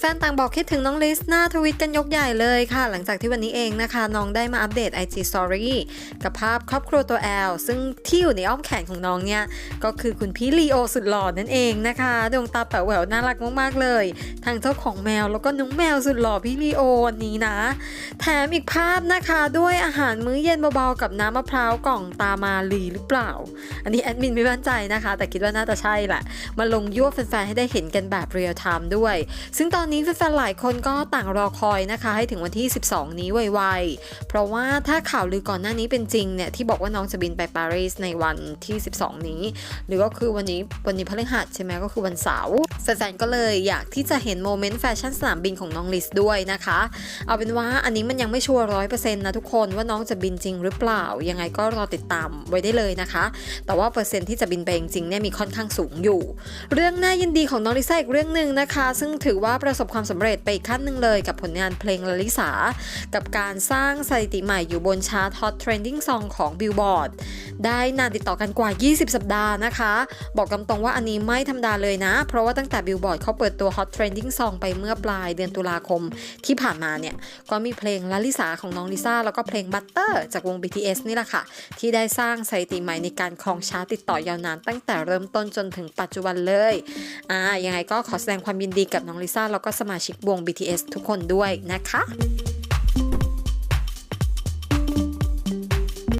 แฟนๆต่างบอกคิดถึงน้องลิสหน้าทวิตกันยกใหญ่เลยค่ะ หลังจากที่วันนี้เองนะคะ น้องได้มาอัปเดต IG Story กับภาพครอบครัวตัวแอล ซึ่งที่อยู่ในอ้อมแขนของน้องเนี่ย ก็คือคุณพี่ลีโอสุดหล่อนั่นเองนะคะดวงตาแป๋วแหววน่ารักมากๆเลย ทางเจ้าของแมวแล้วก็น้องแมวสุดหล่อพี่ลีโอวันนี้นะ แถมอีกภาพนะคะด้วยอาหารมื้อเย็นเบาๆกับน้ำมะพร้าวกล่องตามาลีหรือเปล่า อันนี้แอดมินไม่มั่นใจนะคะ แต่คิดว่าน่าจะใช่แหละมาลงยั่วแฟนๆให้ได้เห็นกันแบบเรียลไทม์ด้วย ซึ่งตอนอนนี้แฟนๆหลายคนก็ต่างรอคอยนะคะ ให้ถึงวันที่ 12 นี้ไวๆ เพราะว่าถ้าข่าวลือก่อนหน้านี้เป็นจริงเนี่ย ที่บอกว่าน้องจะบินไปปารีสในวันที่ 12 นี้ หรือก็คือวันนี้วันนี้พฤหัสใช่ไหมก็คือวันเสาร์แฟนๆก็เลยอยากที่จะเห็นโมเมนต์แฟชั่นสนามบินของน้องลิสด้วยนะคะ เอาเป็นว่าอันนี้มันยังไม่ชัวร์ร้อยเปอร์เซ็นต์นะทุกคนว่าน้องจะบินจริงหรือเปล่า ยังไงก็รอติดตามไว้ได้เลยนะคะ แต่ว่าเปอร์เซ็นต์ที่จะบินไปจริงเนี่ยมีค่อนข้างสูงอยู่ เรื่องน่ายินดีของน้องลิซ่าอีกเรื่องหนึ่งนะคะ ซึ่งถือว่าประสบความสำเร็จไปอีกขั้นหนึ่งเลยกับผลงานเพลงลลิสา กับการสร้างสถิติใหม่อยู่บนชาร์ต Hot Trending Song ของ Billboard ได้นานติดต่อกันกว่า 20 สัปดาห์นะคะ บอกกำตรงว่าอันนี้ไม่ธรรมดาเลยนะ เพราะว่าตั้งแต่ Billboard เขาเปิดตัว Hot Trending Song ไปเมื่อปลายเดือนตุลาคมที่ผ่านมาเนี่ย ก็มีเพลงลลิสาของน้องลิซ่า แล้วก็เพลง Butter จากวง BTS นี่แหละค่ะ ที่ได้สร้างสถิติใหม่ในการครองชาร์ตติดต่อยาวนานตั้งแต่เริ่มต้นจนถึงปัจจุบันเลย อ่ายังไงก็ขอแสดงความยินดีกับน้องลิซ่าแล้วก็สมาชิกวง BTS ทุกคนด้วยนะคะ